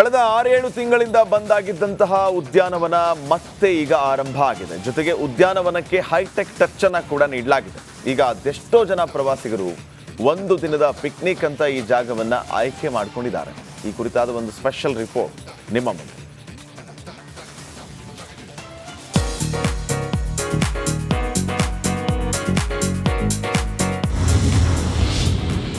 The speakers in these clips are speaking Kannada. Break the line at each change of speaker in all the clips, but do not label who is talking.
ಕಳೆದ ಆರೇಳು ತಿಂಗಳಿಂದ ಬಂದಾಗಿದ್ದಂತಹ ಉದ್ಯಾನವನ ಮತ್ತೆ ಈಗ ಆರಂಭ ಆಗಿದೆ. ಜೊತೆಗೆ ಉದ್ಯಾನವನಕ್ಕೆ ಹೈಟೆಕ್ ಟಚ್ ಅನ್ನ ಕೂಡ ನೀಡಲಾಗಿದೆ. ಈಗ ಅದೆಷ್ಟೋ ಜನ ಪ್ರವಾಸಿಗರು ಒಂದು ದಿನದ ಪಿಕ್ನಿಕ್ ಅಂತ ಈ ಜಾಗವನ್ನ ಆಯ್ಕೆ ಮಾಡಿಕೊಂಡಿದ್ದಾರೆ. ಈ ಕುರಿತಾದ ಒಂದು ಸ್ಪೆಷಲ್ ರಿಪೋರ್ಟ್ ನಿಮ್ಮ ಮುಂದೆ.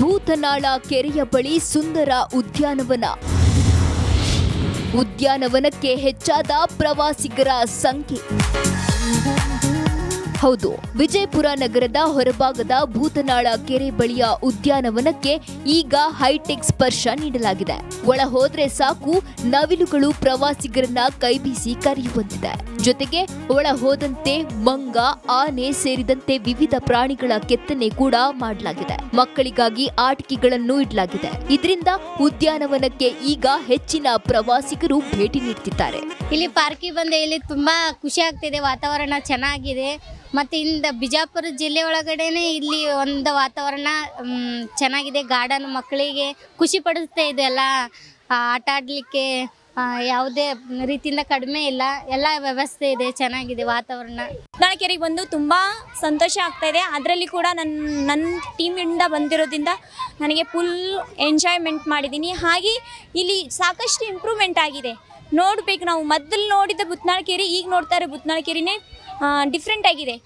ಭೂತನಾಳ ಕೆರೆಯ ಬಳಿ ಸುಂದರ ಉದ್ಯಾನವನ. ಉದ್ಯಾನವನಕ್ಕೆ ಹೆಚ್ಚಾದ ಪ್ರವಾಸಿಗರ ಸಂಖ್ಯೆ. ಹೌದು. ವಿಜಯಪುರ ನಗರದ ಹೊರಭಾಗದ ಭೂತನಾಳ ಕೆರೆ ಬಳಿಯ ಉದ್ಯಾನವನಕ್ಕೆ ಈಗ ಹೈಟೆಕ್ ಸ್ಪರ್ಶ ನೀಡಲಾಗಿದೆ. ಒಳ ಹೋದ್ರೆ ಸಾಕು, ನವಿಲುಗಳು ಪ್ರವಾಸಿಗರನ್ನ ಕೈಬೀಸಿ ಕರೆಯುವಂತಿದೆ. ಜೊತೆಗೆ ಒಳ ಹೋದಂತೆ ಮಂಗ, ಆನೆ ಸೇರಿದಂತೆ ವಿವಿಧ ಪ್ರಾಣಿಗಳ ಕೆತ್ತನೆ ಕೂಡ ಮಾಡಲಾಗಿದೆ. ಮಕ್ಕಳಿಗಾಗಿ ಆಟಿಕೆಗಳನ್ನು ಇಡಲಾಗಿದೆ. ಇದರಿಂದ ಉದ್ಯಾನವನಕ್ಕೆ ಈಗ ಹೆಚ್ಚಿನ ಪ್ರವಾಸಿಗರು ಭೇಟಿ ನೀಡುತ್ತಿದ್ದಾರೆ
ಇಲ್ಲಿ ಪಾರ್ಕಿಗೆ ಬಂದೆ ಇಲ್ಲಿ ತುಂಬಾ ಖುಷಿ ಆಗ್ತಿದೆ. ವಾತಾವರಣ ಚೆನ್ನಾಗಿದೆ. ಮತ್ತು ಇಂದ ಬಿಜಾಪುರ ಜಿಲ್ಲೆ ಒಳಗಡೆನೇ ಇಲ್ಲಿ ಒಂದು ವಾತಾವರಣ ಚೆನ್ನಾಗಿದೆ. ಗಾರ್ಡನ್ ಮಕ್ಕಳಿಗೆ ಖುಷಿ ಇದೆ ಆ, ಆಟ ಆಡಲಿಕ್ಕೆ ಯಾವುದೇ ರೀತಿಯಿಂದ ಕಡಿಮೆ ಇಲ್ಲ. ಎಲ್ಲ ವ್ಯವಸ್ಥೆ ಇದೆ ಚೆನ್ನಾಗಿದೆ ವಾತಾವರಣ.
ಕೆರೆಗೆ ಬಂದು ತುಂಬ ಸಂತೋಷ ಆಗ್ತಾ ಇದೆ. ಅದರಲ್ಲಿ ಕೂಡ ನನ್ನ ನನ್ನ ಟೀಮಿಂದ ಬಂದಿರೋದ್ರಿಂದ ನನಗೆ ಫುಲ್ ಎಂಜಾಯ್ಮೆಂಟ್ ಮಾಡಿದ್ದೀನಿ. ಹಾಗೆ ಇಲ್ಲಿ ಸಾಕಷ್ಟು ಇಂಪ್ರೂವ್ಮೆಂಟ್ ಆಗಿದೆ. ನೋಡ್ಬೇಕು ನಾವು. ಮೊದಲು ನೋಡಿದ ಬುತ್ನಾಳ್ಕೇರಿ ಈಗ ನೋಡ್ತಾ ಇರೋ ಬುತ್ನಾಳ್ಕೇರಿನೇ ಕೆರೆನೇ ಡಿಫ್ರೆಂಟ್ ಆಗಿದೆ.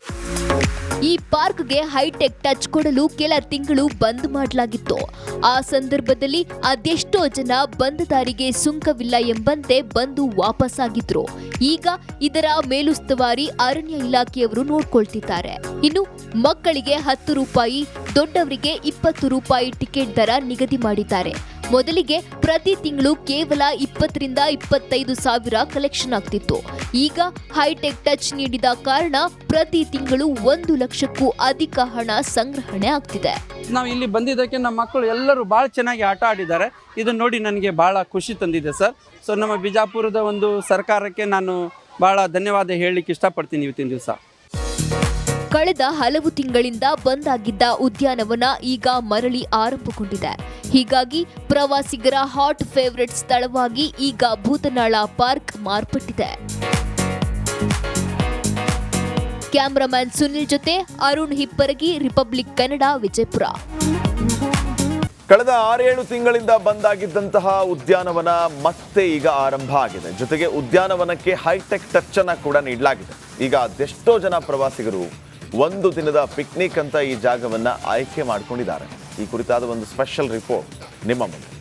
ಈ ಪಾರ್ಕ್ಗೆ ಹೈಟೆಕ್ ಟಚ್ ಕೊಡಲು ಕೆಲ ತಿಂಗಳು ಬಂದ್ ಮಾಡಲಾಗಿತ್ತು. ಆ ಸಂದರ್ಭದಲ್ಲಿ ಅದೆಷ್ಟೋ ಜನ ಬಂದ್ ದಾರಿಗೆ ಸುಂಕವಿಲ್ಲ ಎಂಬಂತೆ ಬಂದು ವಾಪಸ್ಸಾಗಿದ್ರು. ಈಗ ಇದರ ಮೇಲುಸ್ತುವಾರಿ ಅರಣ್ಯ ಇಲಾಖೆಯವರು ನೋಡ್ಕೊಳ್ತಿದ್ದಾರೆ. ಇನ್ನು ಮಕ್ಕಳಿಗೆ ಹತ್ತು ರೂಪಾಯಿ, ದೊಡ್ಡವರಿಗೆ ಇಪ್ಪತ್ತು ರೂಪಾಯಿ ಟಿಕೆಟ್ ದರ ನಿಗದಿ ಮಾಡಿದ್ದಾರೆ. ಮೊದಲಿಗೆ ಪ್ರತಿ ತಿಂಗಳು ಕೇವಲ ಇಪ್ಪತ್ತರಿಂದ ಇಪ್ಪತ್ತೈದು ಸಾವಿರ ಕಲೆಕ್ಷನ್ ಆಗ್ತಿತ್ತು. ಈಗ ಹೈಟೆಕ್ ಟಚ್ ನೀಡಿದ ಕಾರಣ ಪ್ರತಿ ತಿಂಗಳು ಒಂದು ಲಕ್ಷಕ್ಕೂ ಅಧಿಕ ಹಣ ಸಂಗ್ರಹಣೆ ಆಗ್ತಿದೆ.
ನಾವು ಇಲ್ಲಿ ಬಂದಿದ್ದಕ್ಕೆ ನಮ್ಮ ಮಕ್ಕಳು ಎಲ್ಲರೂ ಭಾಳ ಚೆನ್ನಾಗಿ ಆಟ ಆಡಿದ್ದಾರೆ. ಇದನ್ನು ನೋಡಿ ನನಗೆ ಭಾಳ ಖುಷಿ ತಂದಿದೆ ಸರ್. ಸೊ ನಮ್ಮ ಬಿಜಾಪುರದ ಒಂದು ಸರ್ಕಾರಕ್ಕೆ ನಾನು ಭಾಳ ಧನ್ಯವಾದ ಹೇಳಲಿಕ್ಕೆ ಇಷ್ಟಪಡ್ತೀನಿ ಇವತ್ತಿನ ದಿವಸ.
ಕಳೆದ ಹಲವು ತಿಂಗಳಿಂದ ಬಂದ್ ಆಗಿದ್ದ ಉದ್ಯಾನವನ ಈಗ ಮರಳಿ ಆರಂಭಗೊಂಡಿದೆ. ಹೀಗಾಗಿ ಪ್ರವಾಸಿಗರ ಹಾಟ್ ಫೇವರೆಟ್ ಸ್ಥಳವಾಗಿ ಈಗ ಭೂತನಾಳ ಪಾರ್ಕ್ ಮಾರ್ಪಟ್ಟಿದೆ. ಕ್ಯಾಮರಾಮನ್ ಸುನಿಲ್ ಜೊತೆ ಅರುಣ್ ಹಿಪ್ಪರಗಿ, ರಿಪಬ್ಲಿಕ್ ಕನ್ನಡ, ವಿಜಯಪುರ.
ಕಳೆದ ಆರೇಳು ತಿಂಗಳಿಂದ ಬಂದಾಗಿದ್ದಂತಹ ಉದ್ಯಾನವನ ಮತ್ತೆ ಈಗ ಆರಂಭ ಆಗಿದೆ. ಜೊತೆಗೆ ಉದ್ಯಾನವನಕ್ಕೆ ಹೈಟೆಕ್ ಟಚ್ ಅನ್ನ ಕೂಡ ನೀಡಲಾಗಿದೆ. ಈಗ ಅದೆಷ್ಟೋ ಜನ ಪ್ರವಾಸಿಗರು ಒಂದು ದಿನದ ಪಿಕ್ನಿಕ್ ಅಂತ ಈ ಜಾಗವನ್ನ ಆಯ್ಕೆ ಮಾಡಿಕೊಂಡಿದ್ದಾರೆ. ಈ ಕುರಿತಾದ ಒಂದು ಸ್ಪೆಷಲ್ ರಿಪೋರ್ಟ್ ನಿಮ್ಮ ಮುಂದೆ.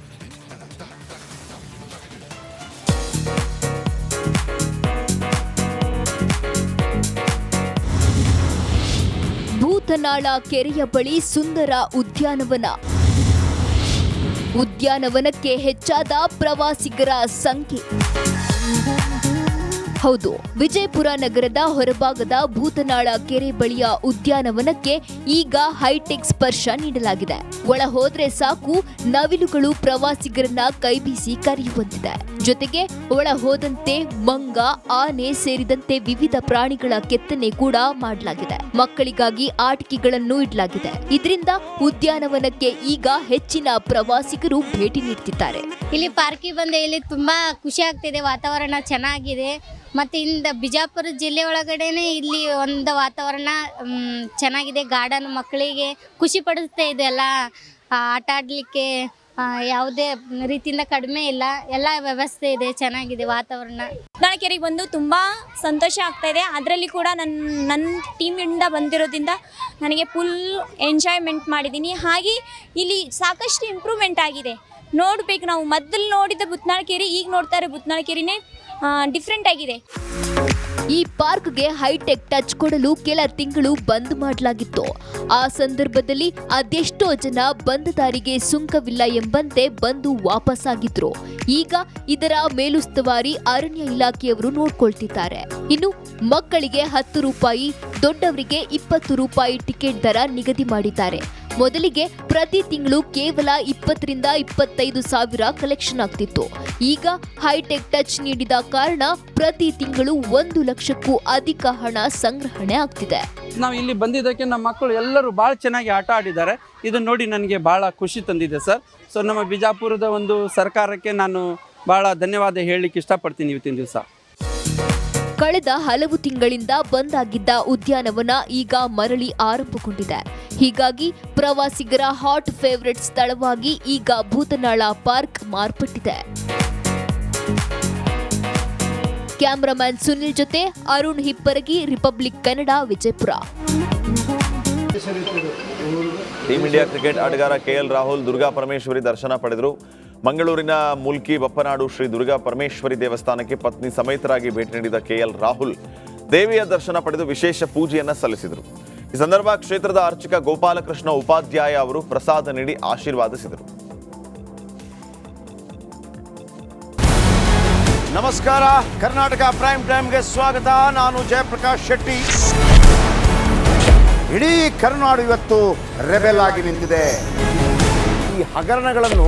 ಭೂತನಾಳ ಕೆರೆಯ ಬಳಿ ಸುಂದರ ಉದ್ಯಾನವನ. ಉದ್ಯಾನವನಕ್ಕೆ ಹೆಚ್ಚಾದ ಪ್ರವಾಸಿಗರ ಸಂಖ್ಯೆ. ಹೌದು. ವಿಜಯಪುರ ನಗರದ ಹೊರಭಾಗದ ಭೂತನಾಳ ಕೆರೆ ಬಳಿಯ ಉದ್ಯಾನವನಕ್ಕೆ ಈಗ ಹೈಟೆಕ್ ಸ್ಪರ್ಶ ನೀಡಲಾಗಿದೆ. ಒಳ ಹೋದ್ರೆ ಸಾಕು, ನವಿಲುಗಳು ಪ್ರವಾಸಿಗರನ್ನ ಕೈಬೀಸಿ ಕರೆಯುವಂತಿದೆ. ಜೊತೆಗೆ ಒಳ ಹೋದಂತೆ ಮಂಗ, ಆನೆ ಸೇರಿದಂತೆ ವಿವಿಧ ಪ್ರಾಣಿಗಳ ಕೆತ್ತನೆ ಕೂಡ ಮಾಡಲಾಗಿದೆ. ಮಕ್ಕಳಿಗಾಗಿ ಆಟಿಕೆಗಳನ್ನು ಇಡಲಾಗಿದೆ. ಇದರಿಂದ ಉದ್ಯಾನವನಕ್ಕೆ ಈಗ ಹೆಚ್ಚಿನ ಪ್ರವಾಸಿಗರು ಭೇಟಿ ನೀಡುತ್ತಿದ್ದಾರೆ
ಇಲ್ಲಿ ಪಾರ್ಕಿಗೆ ಬಂದೆ ಇಲ್ಲಿ ತುಂಬಾ ಖುಷಿ ಆಗ್ತಿದೆ. ವಾತಾವರಣ ಚೆನ್ನಾಗಿದೆ. ಮತ್ತು ಇಂದ ಬಿಜಾಪುರ ಜಿಲ್ಲೆ ಒಳಗಡೆ ಇಲ್ಲಿ ಒಂದು ವಾತಾವರಣ ಚೆನ್ನಾಗಿದೆ. ಗಾರ್ಡನ್ ಮಕ್ಕಳಿಗೆ ಖುಷಿ ಪಡಿಸ್ತಾ ಇದೆ ಎಲ್ಲ. ಆ, ಆಟ ಆಡಲಿಕ್ಕೆ ಯಾವುದೇ ರೀತಿಯಿಂದ ಕಡಿಮೆ ಇಲ್ಲ. ಎಲ್ಲ ವ್ಯವಸ್ಥೆ ಇದೆ ಚೆನ್ನಾಗಿದೆ ವಾತಾವರಣ.
ಕೆರೆಗೆ ಬಂದು ತುಂಬ ಸಂತೋಷ ಆಗ್ತಾ ಇದೆ. ಅದರಲ್ಲಿ ಕೂಡ ನನ್ನ ನನ್ನ ಟೀಮಿಂದ ಬಂದಿರೋದ್ರಿಂದ ನನಗೆ ಫುಲ್ ಎಂಜಾಯ್ಮೆಂಟ್ ಮಾಡಿದ್ದೀನಿ. ಹಾಗೆ ಇಲ್ಲಿ ಸಾಕಷ್ಟು ಇಂಪ್ರೂವ್ಮೆಂಟ್ ಆಗಿದೆ. ನೋಡ್ಬೇಕು ನಾವು. ಮೊದಲು ನೋಡಿದ ಬುತ್ನಾಳ್ಕೇರಿ ಈಗ ನೋಡ್ತಾರೆ ಇರೋ ಬುತ್ನಾಳ ಕೆರೆನೇ ಡಿಫ್ರೆಂಟ್ ಆಗಿದೆ.
ಈ ಪಾರ್ಕ್ಗೆ ಹೈಟೆಕ್ ಟಚ್ ಕೊಡಲು ಕೆಲ ತಿಂಗಳು ಬಂದ್ ಮಾಡಲಾಗಿತ್ತು. ಆ ಸಂದರ್ಭದಲ್ಲಿ ಅದೆಷ್ಟೋ ಜನ ಬಂದ್ ದಾರಿಗೆ ಸುಂಕವಿಲ್ಲ ಎಂಬಂತೆ ಬಂದು ವಾಪಸ್ಸಾಗಿದ್ರು. ಈಗ ಇದರ ಮೇಲುಸ್ತುವಾರಿ ಅರಣ್ಯ ಇಲಾಖೆಯವರು ನೋಡ್ಕೊಳ್ತಿದ್ದಾರೆ. ಇನ್ನು ಮಕ್ಕಳಿಗೆ ಹತ್ತು ರೂಪಾಯಿ, ದೊಡ್ಡವರಿಗೆ ಇಪ್ಪತ್ತು ರೂಪಾಯಿ ಟಿಕೆಟ್ ದರ ನಿಗದಿ ಮಾಡಿದ್ದಾರೆ. ಮೊದಲಿಗೆ ಪ್ರತಿ ತಿಂಗಳು ಕೇವಲ ಇಪ್ಪತ್ತರಿಂದ ಇಪ್ಪತ್ತೈದು ಸಾವಿರ ಕಲೆಕ್ಷನ್ ಆಗ್ತಿತ್ತು. ಈಗ ಹೈಟೆಕ್ ಟಚ್ ನೀಡಿದ ಕಾರಣ ಪ್ರತಿ ತಿಂಗಳು ಒಂದು ಲಕ್ಷಕ್ಕೂ ಅಧಿಕ ಹಣ ಸಂಗ್ರಹಣೆ ಆಗ್ತಿದೆ.
ನಾವು ಇಲ್ಲಿ ಬಂದಿದ್ದಕ್ಕೆ ನಮ್ಮ ಮಕ್ಕಳು ಎಲ್ಲರೂ ಭಾಳ ಚೆನ್ನಾಗಿ ಆಟ ಆಡಿದ್ದಾರೆ. ಇದನ್ನು ನೋಡಿ ನನಗೆ ಭಾಳ ಖುಷಿ ತಂದಿದೆ ಸರ್. ಸೊ ನಮ್ಮ ಬಿಜಾಪುರದ ಒಂದು ಸರ್ಕಾರಕ್ಕೆ ನಾನು ಭಾಳ ಧನ್ಯವಾದ ಹೇಳಲಿಕ್ಕೆ ಇಷ್ಟಪಡ್ತೀನಿ ಇವತ್ತಿನ ದಿವಸ.
ಕಳೆದ ಹಲವು ತಿಂಗಳಿಂದ ಬಂದ್ ಆಗಿದ್ದ ಉದ್ಯಾನವನ ಈಗ ಮರಳಿ ಆರಂಭಗೊಂಡಿದೆ. ಹೀಗಾಗಿ ಪ್ರವಾಸಿಗರ ಹಾಟ್ ಫೇವರೇಟ್ ಸ್ಥಳವಾಗಿ ಈಗ ಭೂತನಾಳ ಪಾರ್ಕ್ ಮಾರ್ಪಟ್ಟಿದೆ. ಕ್ಯಾಮರಾಮ್ಯಾನ್ ಸುನಿಲ್ ಜೊತೆ Arun Hipparagi, Republic Kannada, Vijayapura.
Team India cricket ಆಟಗಾರ ಕೆ ಎಲ್ ರಾಹುಲ್, ದುರ್ಗಾ ಪರಮೇಶ್ವರಿ ದರ್ಶನ ಪಡೆದರು. ಮಂಗಳೂರಿನ ಮುಲ್ಕಿ ಬಪ್ಪನಾಡು ಶ್ರೀ ದುರ್ಗಾ ಪರಮೇಶ್ವರಿ ದೇವಸ್ಥಾನಕ್ಕೆ ಪತ್ನಿ ಸಮೇತರಾಗಿ ಭೇಟಿ ನೀಡಿದ ಕೆ ಎಲ್ ರಾಹುಲ್ ದೇವಿಯ ದರ್ಶನ ಪಡೆದು ವಿಶೇಷ ಪೂಜೆಯನ್ನು ಸಲ್ಲಿಸಿದರು. ಈ ಸಂದರ್ಭ ಕ್ಷೇತ್ರದ ಅರ್ಚಕ ಗೋಪಾಲಕೃಷ್ಣ ಉಪಾಧ್ಯಾಯ ಅವರು ಪ್ರಸಾದ ನೀಡಿ ಆಶೀರ್ವಾದಿಸಿದರು.
ನಮಸ್ಕಾರ, ಕರ್ನಾಟಕ ಪ್ರೈಮ್ ಟೈಮ್ಗೆ ಸ್ವಾಗತ. ನಾನು ಜಯಪ್ರಕಾಶ್ ಶೆಟ್ಟಿ. ಇಡೀ ಕರುನಾಡು ಇವತ್ತು ರೆಬೆಲ್ ಆಗಿ ನಿಂತಿದೆ. ಈ ಹಗರಣಗಳನ್ನು